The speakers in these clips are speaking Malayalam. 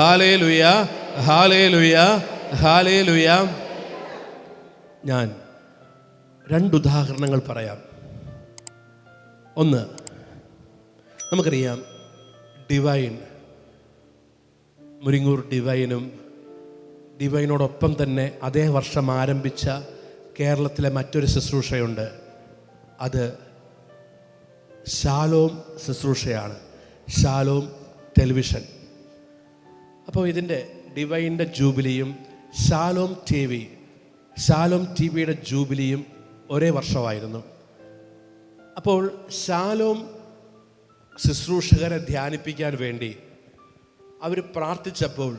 ഹാലേ ലുയ ഹാലേ ലുയ ഹാലേ ലുയ ഞാൻ രണ്ടുദാഹരണങ്ങൾ പറയാം. ഒന്ന് നമുക്കറിയാം ഡിവൈൻ മുരിങ്ങൂർ ഡിവൈനും ഡിവൈനോടൊപ്പം തന്നെ അതേ വർഷം ആരംഭിച്ച കേരളത്തിലെ മറ്റൊരു ശുശ്രൂഷയുണ്ട്. അത് ശാലോം ശുശ്രൂഷയാണ്. Shalom television. അപ്പോൾ ഇതിന്റെ ഡിവൈന്റെ ജൂബിലിയും Shalom T V Shalom T വിയുടെ ജൂബിലിയും ഒരേ വർഷമായിരുന്നു. അപ്പോൾ ശാലോം ശുശ്രൂഷകരെ ധ്യാനിപ്പിക്കാൻ വേണ്ടി അവർ പ്രാർത്ഥിച്ചപ്പോൾ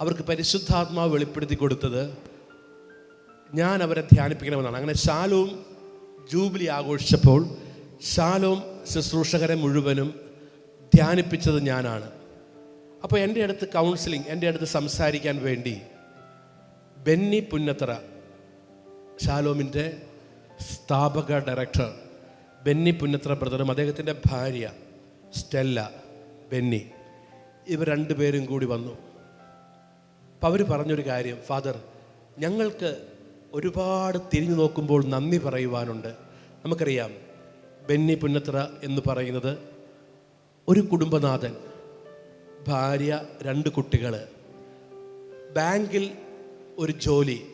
അവർക്ക് പരിശുദ്ധാത്മാവ് വെളിപ്പെടുത്തി കൊടുത്തത് ഞാൻ അവരെ ധ്യാനിപ്പിക്കണമെന്നാണ്. അങ്ങനെ ശാലോം ജൂബിലി ആഘോഷിച്ചപ്പോൾ ശാലോം ശുശ്രൂഷകരെ മുഴുവനും ധ്യാനിപ്പിച്ചത് ഞാനാണ്. അപ്പോൾ എന്റെ അടുത്ത് കൗൺസിലിംഗ് എന്റെ അടുത്ത് സംസാരിക്കാൻ വേണ്ടി ബെന്നി പുന്നത്ര ഷാലോമിന്റെ സ്ഥാപക ഡയറക്ടർ ബെന്നി പുന്നത്ര ബ്രദറും അദ്ദേഹത്തിന്റെ ഭാര്യ സ്റ്റെല്ല ബെന്നി ഇവർ രണ്ടുപേരും കൂടി വന്നു. അപ്പം അവർ പറഞ്ഞൊരു കാര്യം ഫാദർ ഞങ്ങൾക്ക് ഒരുപാട് തിരിഞ്ഞു നോക്കുമ്പോൾ നന്ദി പറയുവാനുണ്ട്. നമുക്കറിയാം ബെന്നി പുന്നത്ര എന്ന് പറയുന്നത് ഒരു കുടുംബനാഥൻ ഭാര്യ രണ്ട് കുട്ടികൾ ബാങ്കിൽ ഒരു ജോലി.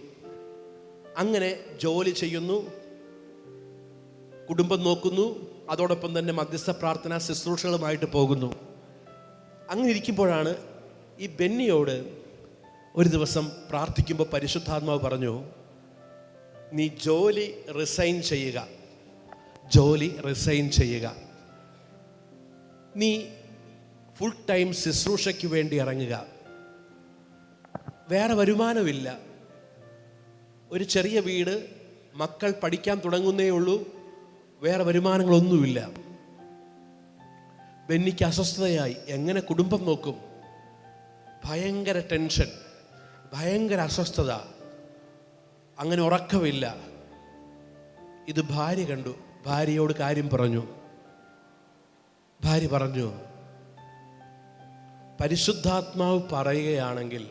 അങ്ങനെ ജോലി ചെയ്യുന്നു. കുടുംബം നോക്കുന്നു. അതോടൊപ്പം തന്നെ മധ്യസ്ഥ പ്രാർത്ഥന ശുശ്രൂഷകളുമായിട്ട് പോകുന്നു. അങ്ങനെ ഇരിക്കുമ്പോഴാണ് ഈ ബെന്നിയോട് ഒരു ദിവസം പ്രാർത്ഥിക്കുമ്പോൾ പരിശുദ്ധാത്മാവ് പറഞ്ഞു നീ ജോലി റിസൈൻ ചെയ്യുക. ജോലി റിസൈൻ ചെയ്യുക. നീ ഫുൾ ടൈം ശുശ്രൂഷയ്ക്ക് വേണ്ടി ഇറങ്ങുക. വേറെ വരുമാനമില്ല. ഒരു ചെറിയ വീട് മക്കൾ പഠിക്കാൻ തുടങ്ങുന്നേ ഉള്ളൂ. വേറെ വരുമാനങ്ങളൊന്നുമില്ല. ബെന്നിക്ക് അസ്വസ്ഥതയായി. എങ്ങനെ കുടുംബം നോക്കും? ഭയങ്കര ടെൻഷൻ ഭയങ്കര അസ്വസ്ഥത. അങ്ങനെ ഉറക്കമില്ല. ഇത് ഭാര്യ കണ്ടു. ഭാര്യയോട് കാര്യം പറഞ്ഞു. ഭാര്യ പറഞ്ഞു പരിശുദ്ധാത്മാവ് പറയുകയാണെങ്കിൽ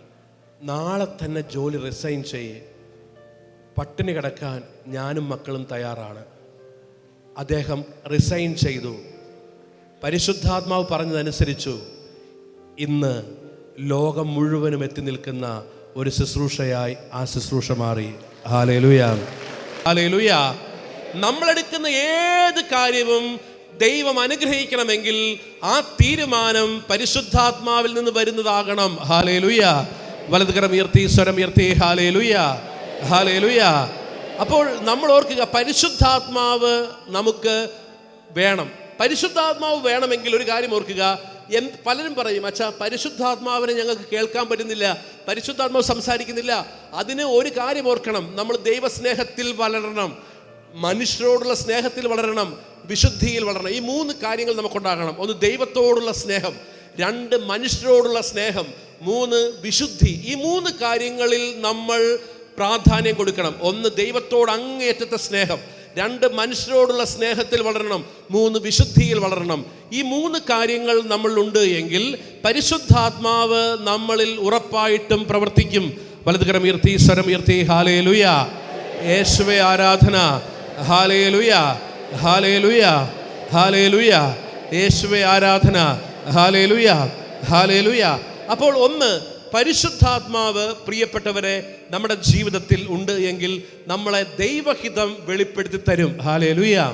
നാളെ തന്നെ ജോലി റിസൈൻ ചെയ്യേ. പട്ടിണി കിടക്കാൻ ഞാനും മക്കളും തയ്യാറാണ്. അദ്ദേഹം റിസൈൻ ചെയ്തു. പരിശുദ്ധാത്മാവ് പറഞ്ഞതനുസരിച്ചു ഇന്ന് ലോകം മുഴുവനും എത്തി നിൽക്കുന്ന ഒരു ശുശ്രൂഷയായി ആ ശുശ്രൂഷ മാറി. ഹാലേലുയാ ഹാലേലുയാ നമ്മളെടുക്കുന്ന ഏത് കാര്യവും ദൈവം അനുഗ്രഹിക്കണമെങ്കിൽ ആ തീരുമാനം പരിശുദ്ധാത്മാവിൽ നിന്ന് വരുന്നതാകണം. ഹാലേ ലുയ്യ വലതുകരം ഉയർത്തി സ്വരം ഉയർത്തി. ഹാലേലുയ ലുയ്യ അപ്പോൾ നമ്മൾ ഓർക്കുക പരിശുദ്ധാത്മാവ് നമുക്ക് വേണം. പരിശുദ്ധാത്മാവ് വേണമെങ്കിൽ ഒരു കാര്യം ഓർക്കുക. എന്ത് പലരും പറയും അച്ഛാ പരിശുദ്ധാത്മാവിനെ ഞങ്ങൾക്ക് കേൾക്കാൻ പറ്റുന്നില്ല. പരിശുദ്ധാത്മാവ് സംസാരിക്കുന്നില്ല. അതിന് ഒരു കാര്യം ഓർക്കണം. നമ്മൾ ദൈവസ്നേഹത്തിൽ വളരണം. മനുഷ്യരോടുള്ള സ്നേഹത്തിൽ വളരണം വിശുദ്ധിയിൽ വളരണം. ഈ മൂന്ന് കാര്യങ്ങൾ നമുക്കുണ്ടാകണം. ഒന്ന് ദൈവത്തോടുള്ള സ്നേഹം രണ്ട് മനുഷ്യരോടുള്ള സ്നേഹം മൂന്ന് വിശുദ്ധി. ഈ മൂന്ന് കാര്യങ്ങളിൽ നമ്മൾ പ്രാധാന്യം കൊടുക്കണം. ഒന്ന് ദൈവത്തോട് അങ്ങേറ്റത്തെ സ്നേഹം രണ്ട് മനുഷ്യരോടുള്ള സ്നേഹത്തിൽ വളരണം മൂന്ന് വിശുദ്ധിയിൽ വളരണം. ഈ മൂന്ന് കാര്യങ്ങൾ നമ്മളിലുണ്ട് എങ്കിൽ പരിശുദ്ധാത്മാവ് നമ്മളിൽ ഉറപ്പായിട്ടും പ്രവർത്തിക്കും. വലതുകരം ഉയർത്തി സ്വരം ഉയർത്തി. ഹാലേ ലുയ യേശുവെ ആരാധന. ആരാധന അപ്പോൾ ഒന്ന് പരിശുദ്ധാത്മാവ് പ്രിയപ്പെട്ടവരെ നമ്മുടെ ജീവിതത്തിൽ ഉണ്ട് എങ്കിൽ നമ്മളെ ദൈവഹിതം വെളിപ്പെടുത്തി തരും. ഹാലേ ലുയ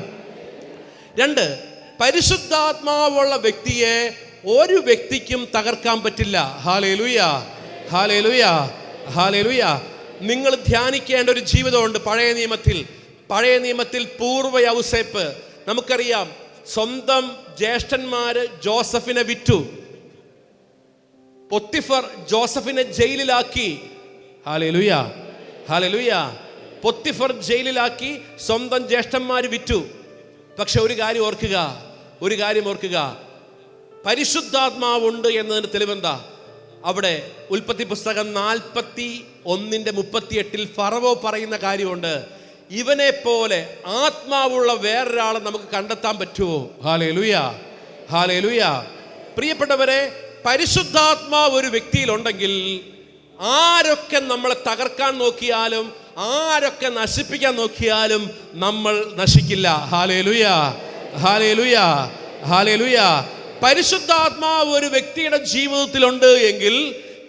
രണ്ട് പരിശുദ്ധാത്മാവുള്ള വ്യക്തിയെ ഒരു വ്യക്തിക്കും തകർക്കാൻ പറ്റില്ല. ഹാലേ ഹാലേലുയ ഹാലേ ലുയ ഹാലേ ലുയ നിങ്ങൾ ധ്യാനിക്കേണ്ട ഒരു ജീവിതമുണ്ട് പഴയ നിയമത്തിൽ. പഴയ നിയമത്തിൽ പൂർവ ഔസേപ്പ്. നമുക്കറിയാം സ്വന്തം ജ്യേഷ്ഠന്മാര് ജോസഫിനെ വിറ്റു. പൊത്തിഫർ ജോസഫിനെ ജയിലിലാക്കി. ഹാലലുയ ഹാലലുയ. പൊത്തിഫർ ജയിലിലാക്കി സ്വന്തം ജ്യേഷ്ഠന്മാർ വിറ്റു. പക്ഷെ ഒരു കാര്യം ഓർക്കുക ഒരു കാര്യം ഓർക്കുക. പരിശുദ്ധാത്മാവുണ്ട് എന്നതിന് തെളിവെന്താ? അവിടെ ഉൽപ്പത്തി പുസ്തകം നാൽപ്പത്തി ഒന്നിന്റെ മുപ്പത്തിയെട്ടിൽ ഫറവോ പറയുന്ന കാര്യമുണ്ട്. ഇവനെ പോലെ ആത്മാവുള്ള വേറൊരാളെ നമുക്ക് കണ്ടെത്താൻ പറ്റുമോ? ഹാലേ ലുയ ഹാലേ പ്രിയപ്പെട്ടവരെ പരിശുദ്ധാത്മാവ് ഒരു വ്യക്തിയിലുണ്ടെങ്കിൽ ആരൊക്കെ നമ്മളെ തകർക്കാൻ നോക്കിയാലും ആരൊക്കെ നശിപ്പിക്കാൻ നോക്കിയാലും നമ്മൾ നശിക്കില്ല. ഹാലേ ലുയ ഹാലേ ഹാലേ പരിശുദ്ധാത്മാവ് ഒരു വ്യക്തിയുടെ ജീവിതത്തിലുണ്ട് എങ്കിൽ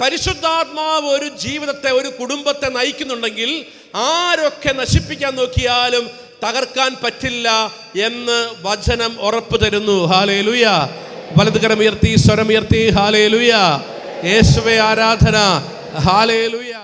പരിശുദ്ധാത്മാവ് ഒരു ജീവിതത്തെ ഒരു കുടുംബത്തെ നയിക്കുന്നുണ്ടെങ്കിൽ ആരൊക്കെ നശിപ്പിക്കാൻ നോക്കിയാലും തകർക്കാൻ പറ്റില്ല എന്ന് വചനം ഉറപ്പു തരുന്നു. ഹാലേ ലുയ വലതുകരമുയർത്തി സ്വരമുയർത്തി ഹാലേ ലുയ യേശുവെ ആരാധന. ഹാലേ ലുയ